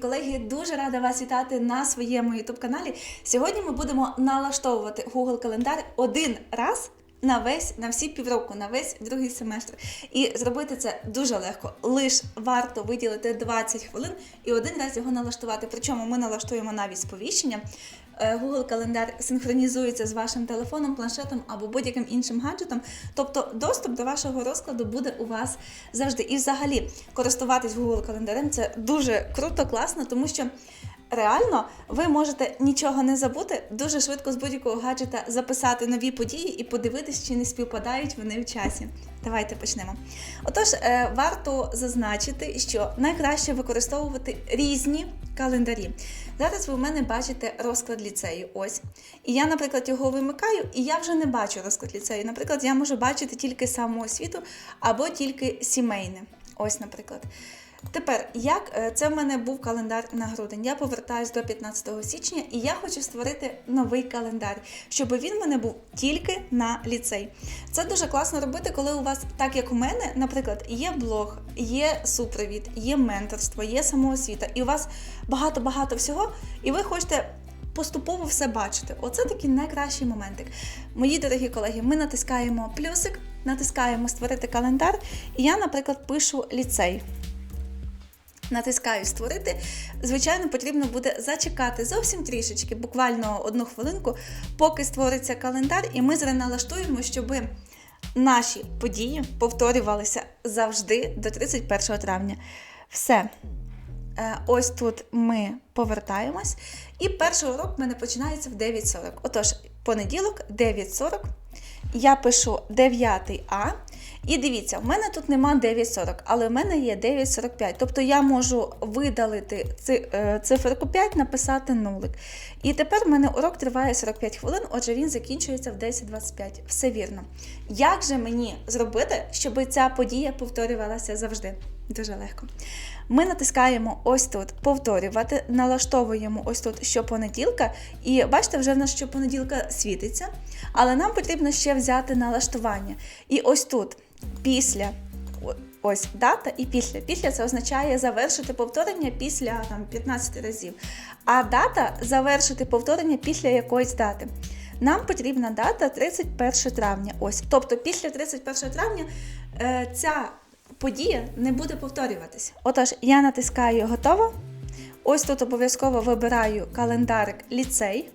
колеги, дуже рада вас вітати на своєму youtube каналі. Сьогодні ми будемо налаштовувати Google календар один раз на весь на всі півроку, на весь другий семестр. І зробити це дуже легко. Лиш варто виділити 20 хвилин і один раз його налаштувати. Причому ми налаштуємо навіть сповіщення. Е, Google календар синхронізується з вашим телефоном, планшетом або будь-яким іншим гаджетом. Тобто доступ до вашого розкладу буде у вас завжди. І взагалі користуватись Google календарем це дуже круто, класно, тому що. Реально, ви можете нічого не забути, дуже швидко з будь-якого гаджета записати нові події і подивитись, чи не співпадають вони в часі. Давайте почнемо. Отож, е, варто зазначити, що найкраще використовувати різні календарі. Зараз ви в мене бачите розклад ліцею. Ось. І я, наприклад, його вимикаю, і я вже не бачу розклад ліцею. Наприклад, я можу бачити тільки самоосвіту або тільки сімейне. Ось, наприклад. Тепер, як е, це в мене був календар на грудень. Я повертаюсь до 15 січня і я хочу створити новий календар, щоб він в мене був тільки на ліцей. Це дуже класно робити, коли у вас, так як у мене, наприклад, є блог, є супровід, є менторство, є самоосвіта, і у вас багато-багато всього, і ви хочете. Поступово все бачити. Оце такий найкращий моментик. Мої дорогі колеги, ми натискаємо плюсик, натискаємо створити календар, і я, наприклад, пишу ліцей. Натискаю створити. Звичайно, потрібно буде зачекати зовсім трішечки, буквально одну хвилинку, поки створиться календар, і ми налаштуємо, щоб наші події повторювалися завжди до 31 травня. Все. Е, Ось тут ми повертаємось. І перший урок в мене починається в 9.40. Отож, понеділок, 9.40. Я пишу 9 А. І дивіться, в мене тут нема 9.40, але в мене є 9.45. Тобто я можу видалити е, циферку 5, написати нулик. І тепер в мене урок триває 45 хвилин, отже, він закінчується в 10.25. Все вірно. Як же мені зробити, щоб ця подія повторювалася завжди? Дуже легко. Ми натискаємо ось тут повторювати, налаштовуємо ось тут щопонеділка, і бачите, вже в нас щопонеділка світиться, але нам потрібно ще взяти налаштування. І ось тут, після ось дата і після. Після це означає завершити повторення після там, 15 разів. А дата завершити повторення після якоїсь дати. Нам потрібна дата 31 травня. Ось. Тобто після 31 травня е, ця подія не буде повторюватися. Отож, я натискаю готово. Ось тут обов'язково вибираю календарик ліцей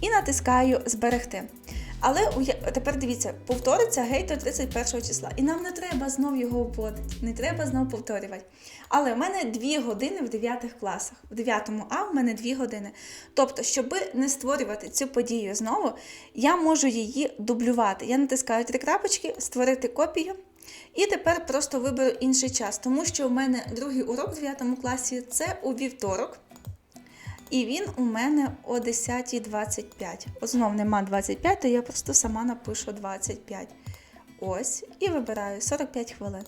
і натискаю зберегти. Але тепер дивіться, повториться гейт до 31 числа. І нам не треба знов його вводити, не треба знов повторювати. Але в мене 2 години в 9 класах. В 9 А в мене 2 години. Тобто, щоб не створювати цю подію знову, я можу її дублювати. Я натискаю три крапочки, створити копію. І тепер просто виберу інший час, тому що в мене другий урок в 9 класі це у вівторок. І він у мене о 10.25. От знов нема 25, то я просто сама напишу 25. Ось, і вибираю 45 хвилин.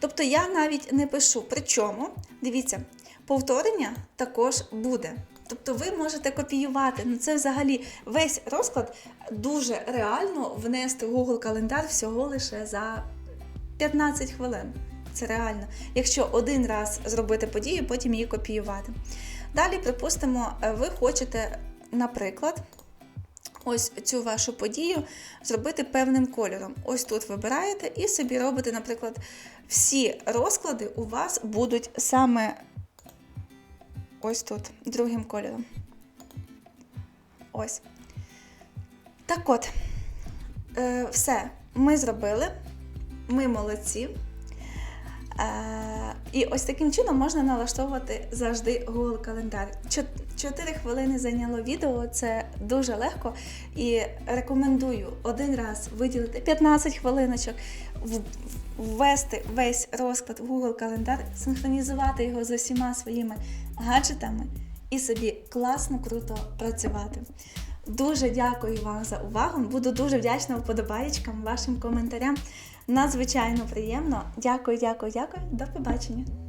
Тобто я навіть не пишу. Причому, дивіться, повторення також буде. Тобто ви можете копіювати. Ну це взагалі весь розклад дуже реально внести в Google календар всього лише за 15 хвилин. Це реально. Якщо один раз зробити подію, потім її копіювати. Далі, припустимо, е, ви хочете, наприклад, ось цю вашу подію зробити певним кольором. Ось тут вибираєте і собі робите, наприклад, всі розклади у вас будуть саме ось тут, другим кольором. Ось. Так от, е, все, ми зробили. Ми молодці. Е, і ось таким чином можна налаштовувати завжди Google календар. Чо- Чотири хвилини зайняло відео, це дуже легко. І рекомендую один раз виділити 15 хвилиночок, ввести весь розклад в Google календар, синхронізувати його з усіма своїми гаджетами і собі класно, круто працювати. Дуже дякую вам за увагу. Буду дуже вдячна вподобаєчкам, вашим коментарям. Надзвичайно приємно. Дякую, дякую, дякую. До побачення.